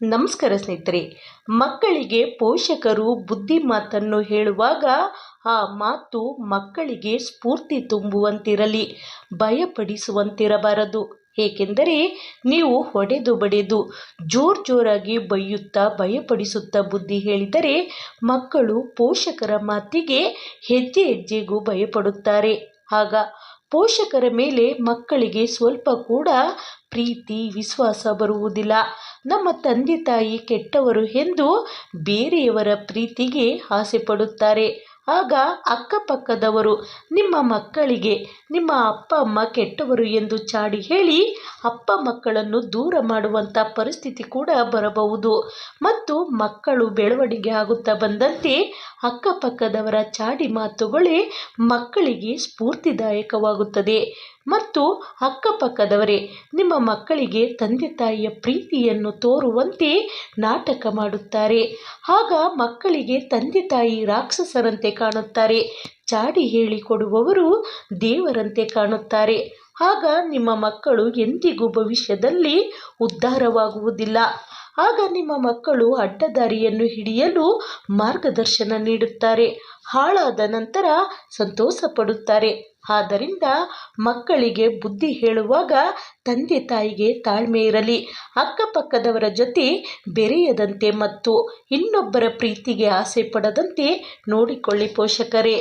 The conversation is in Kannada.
ನಮಸ್ಕಾರ ಸ್ನೇಹಿತರೆ, ಮಕ್ಕಳಿಗೆ ಪೋಷಕರು ಬುದ್ಧಿ ಮಾತನ್ನು ಹೇಳುವಾಗ ಆ ಮಾತು ಮಕ್ಕಳಿಗೆ ಸ್ಫೂರ್ತಿ ತುಂಬುವಂತಿರಲಿ, ಭಯಪಡಿಸುವಂತಿರಬಾರದು. ಏಕೆಂದರೆ ನೀವು ಹೊಡೆದು ಬಡೆದು, ಜೋರು ಜೋರಾಗಿ ಬೈಯುತ್ತಾ ಭಯಪಡಿಸುತ್ತಾ ಬುದ್ಧಿ ಹೇಳಿದರೆ ಮಕ್ಕಳು ಪೋಷಕರ ಮಾತಿಗೆ ಹೆಜ್ಜೆ ಹೆಜ್ಜೆಗೂ ಭಯಪಡುತ್ತಾರೆ. ಆಗ ಪೋಷಕರ ಮೇಲೆ ಮಕ್ಕಳಿಗೆ ಸ್ವಲ್ಪ ಕೂಡ ಪ್ರೀತಿ, ವಿಶ್ವಾಸ ಬರುವುದಿಲ್ಲ. ನಮ್ಮ ತಂದೆ ತಾಯಿ ಕೆಟ್ಟವರು ಎಂದು ಬೇರೆಯವರ ಪ್ರೀತಿಗೆ ಆಸೆ ಪಡುತ್ತಾರೆ. ಆಗ ಅಕ್ಕಪಕ್ಕದವರು, ನಿಮ್ಮ ಮಕ್ಕಳಿಗೆ, ನಿಮ್ಮ ಅಪ್ಪ, ಅಮ್ಮ ಕೆಟ್ಟವರು ಎಂದು ಚಾಡಿ ಹೇಳಿ ಅಪ್ಪ ಮಕ್ಕಳನ್ನು ದೂರ ಮಾಡುವಂಥ ಪರಿಸ್ಥಿತಿ ಕೂಡ ಬರಬಹುದು. ಮತ್ತು ಮಕ್ಕಳು ಬೆಳವಣಿಗೆ ಆಗುತ್ತಾ ಬಂದಂತೆ ಅಕ್ಕಪಕ್ಕದವರ ಚಾಡಿ ಮಾತುಗಳೇ ಮಕ್ಕಳಿಗೆ ಸ್ಫೂರ್ತಿದಾಯಕವಾಗುತ್ತದೆ. ಮತ್ತು ಅಕ್ಕಪಕ್ಕದವರೇ, ನಿಮ್ಮ ಮಕ್ಕಳಿಗೆ ತಂದೆ ತಾಯಿಯ ಪ್ರೀತಿಯನ್ನು ತೋರುವಂತೆ ನಾಟಕ ಮಾಡುತ್ತಾರೆ. ಆಗ ಮಕ್ಕಳಿಗೆ ತಂದೆ ತಾಯಿ ರಾಕ್ಷಸರಂತೆ ಕಾಣುತ್ತಾರೆ. ಚಾಡಿ ಹೇಳಿಕೊಡುವವರು ದೇವರಂತೆ ಕಾಣುತ್ತಾರೆ. ಆಗ ನಿಮ್ಮ ಮಕ್ಕಳು ಎಂದಿಗೂ ಭವಿಷ್ಯದಲ್ಲಿ ಉದ್ಧಾರವಾಗುವುದಿಲ್ಲ. ಆಗ ನಿಮ್ಮ ಮಕ್ಕಳು ಅಡ್ಡದಾರಿಯನ್ನು ಹಿಡಿಯಲು ಮಾರ್ಗದರ್ಶನ ನೀಡುತ್ತಾರೆ. ಹಾಳಾದ ನಂತರ ಸಂತೋಷ ಪಡುತ್ತಾರೆ ಆದ್ದರಿಂದ ಮಕ್ಕಳಿಗೆ ಬುದ್ಧಿ ಹೇಳುವಾಗ ತಂದೆ ತಾಯಿಗೆ ತಾಳ್ಮೆ ಇರಲಿ. ಅಕ್ಕಪಕ್ಕದವರ ಜೊತೆ ಬೆರೆಯದಂತೆ ಮತ್ತು ಇನ್ನೊಬ್ಬರ ಪ್ರೀತಿಗೆ ಆಸೆ ಪಡದಂತೆ ನೋಡಿಕೊಳ್ಳಿ ಪೋಷಕರೇ.